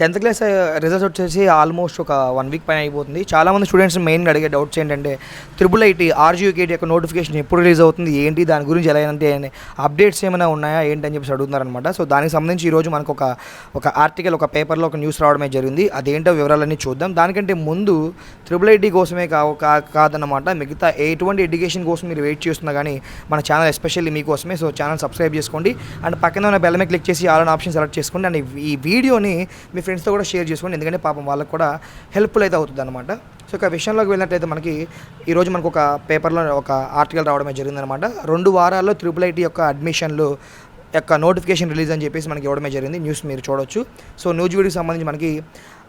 Tenth class results వచ్చేసి almost ఒక one week పైన అయిపోతుంది. చాలామంది స్టూడెంట్స్ మెయిన్గా అడిగే డౌట్స్ ఏంటంటే త్రిబుల్ ఐటీ ఆర్జీయూకేటీ యొక్క నోటిఫికేషన్ ఎప్పుడు రిలీజ్ అవుతుంది? ఏంటి? దాని గురించి ఎలా అంటే అప్డేట్స్ ఏమైనా ఉన్నాయా? ఏంటి? అని చెప్పేసి అడుగుతున్నారనమాట సో దానికి సంబంధించి ఈరోజు మనకు ఒక ఒక ఆర్టికల్ ఒక పేపర్లో ఒక న్యూస్ రావడమే జరిగింది. అదేంటో వివరాలన్నీ చూద్దాం. దానికంటే ముందు త్రిబుల్ ఐటీ కోసమే కా కా- కాదన్నమాట. మిగతా ఎటువంటి ఎడ్యుకేషన్ కోసం మీరు వెయిట్ చేస్తున్నా కానీ మన ఛానల్ ఎస్పెషల్లీ మీకోసమే. సో ఛానల్ సబ్స్క్రైబ్ చేసుకోండి. అండ్ పక్కన ఉన్న బెల్ మీద క్లిక్ చేసి ఆల్ ఆప్షన్ సెలెక్ట్ చేసుకోండి. అండ్ ఈ వీడియోని మీ ఫ్రెండ్స్తో కూడా షేర్ చేసుకోండి. ఎందుకంటే పాపం వాళ్ళకి కూడా హెల్ప్ఫుల్ అయితే అవుతుంది అనమాట సో ఇక విషయంలోకి వెళ్ళినట్లయితే మనకి ఈరోజు మనకు ఒక పేపర్లో ఒక ఆర్టికల్ రావడమే జరిగిందనమాట రెండు వారాల్లో త్రిపుల్ ఐటీ యొక్క అడ్మిషన్లు యొక్క నోటిఫికేషన్ రిలీజ్ అని చెప్పేసి మనకి ఇవ్వడమే జరిగింది. న్యూస్ మీరు చూడొచ్చు. సో న్యూస్ వీడియోకి సంబంధించి మనకి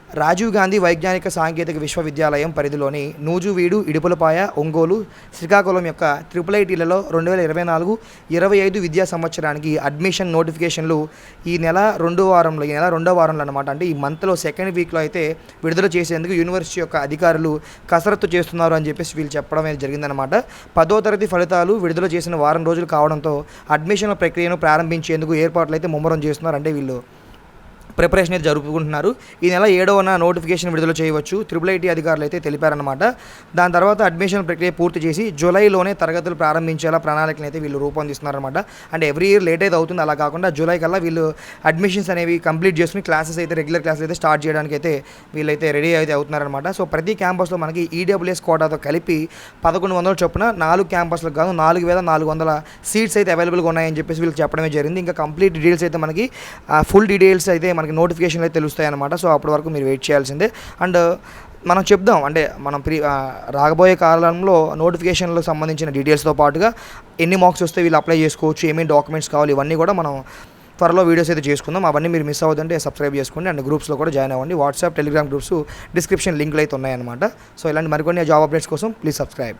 రాజీవ్ గాంధీ వైజ్ఞానిక సాంకేతిక విశ్వవిద్యాలయం పరిధిలోని నూజువీడు ఇడుపులపాయ ఒంగోలు శ్రీకాకుళం యొక్క ట్రిపుల్ ఐటీలలో రెండు వేల ఇరవై నాలుగు ఇరవై ఐదు విద్యా సంవత్సరానికి అడ్మిషన్ నోటిఫికేషన్లు ఈ నెల రెండో వారంలో ఈ నెల రెండో వారంలో అనమాట అంటే ఈ మంత్లో సెకండ్ వీక్లో అయితే విడుదల చేసేందుకు యూనివర్సిటీ యొక్క అధికారులు కసరత్తు చేస్తున్నారు అని చెప్పేసి వీళ్ళు చెప్పడం అనేది జరిగిందనమాట పదో తరగతి ఫలితాలు విడుదల చేసిన వారం రోజులు కావడంతో అడ్మిషన్ల ప్రక్రియను ప్రారంభించేందుకు ఏర్పాట్లు అయితే ముమ్మరం చేస్తున్నారు అంటే వీళ్ళు. ప్రిపరేషన్ అయితే జరుపుకుంటున్నారు. ఈ నెల ఏడవన నోటిఫికేషన్ విడుదల చేయవచ్చు. త్రిపుల్ ఐటీ అధికారులు అయితే తెలిపారనమాట దాని తర్వాత అడ్మిషన్ ప్రక్రియ పూర్తి చేసి జూలైలోనే తరగతులు ప్రారంభించేలా ప్రణాళికలు అయితే వీళ్ళు రూపొందిస్తున్నారనమాట అంటే ఎవ్రీ ఇయర్ లేట్ అయితే అవుతుంది. అలా కాకుండా జూలై కల్లా వీళ్ళు అడ్మిషన్స్ అనేవి కంప్లీట్ చేసుకుని క్లాసెస్ అయితే రెగ్యులర్ క్లాసెస్ అయితే స్టార్ట్ చేయడానికి అయితే వీళ్ళైతే రెడీ అయితే అవుతున్నారనమాట సో ప్రతి క్యాంపస్లో మనకి ఈడబ్ల్యూఎస్ కోటాతో కలిపి పదకొండు వందల చొప్పున నాలుగు క్యాంపస్లకు కాదు నాలుగు వేల నాలుగు వందల సీట్స్ అయితే అవైలబుల్గా ఉన్నాయని చెప్పేసి వీళ్ళు చెప్పడమే జరిగింది. ఇంకా కంప్లీట్ డీటెయిల్స్ అయితే మనకి ఫుల్ డీటెయిల్స్ అయితే మనకి నోటిఫికేషన్ అయితే తెలుస్తాయి అనమాట సో అప్పటి వరకు మీరు వెయిట్ చేయాల్సిందే. అండ్ uh, మనం చెప్దాం. అంటే మనం ప్రీ రాబోయే కాలంలో నోటిఫికేషన్లకు సంబంధించిన డీటెయిల్స్తో పాటుగా ఎన్ని మార్క్స్ వస్తే వీళ్ళు అప్లై చేసుకోవచ్చు ఏమేమి డాక్యుమెంట్స్ కావాలి ఇవన్నీ కూడా మనం త్వరలో వీడియోస్ అయితే చేసుకుందాం. అవన్నీ మీరు మిస్ అవ్వదంటే సబ్స్క్రైబ్ చేసుకోండి. అండ్ గ్రూప్స్లో కూడా జాయిన్ అవ్వండి. వాట్సాప్ టెలిగ్రామ్ గ్రూప్స్ డిస్క్రిప్షన్ లింక్లు అయితే ఉన్నాయన్నమాట. సో ఇలాంటి మరికొన్ని జాబ్ అప్డేట్స్ కోసం ప్లీజ్ సబ్స్క్రైబ్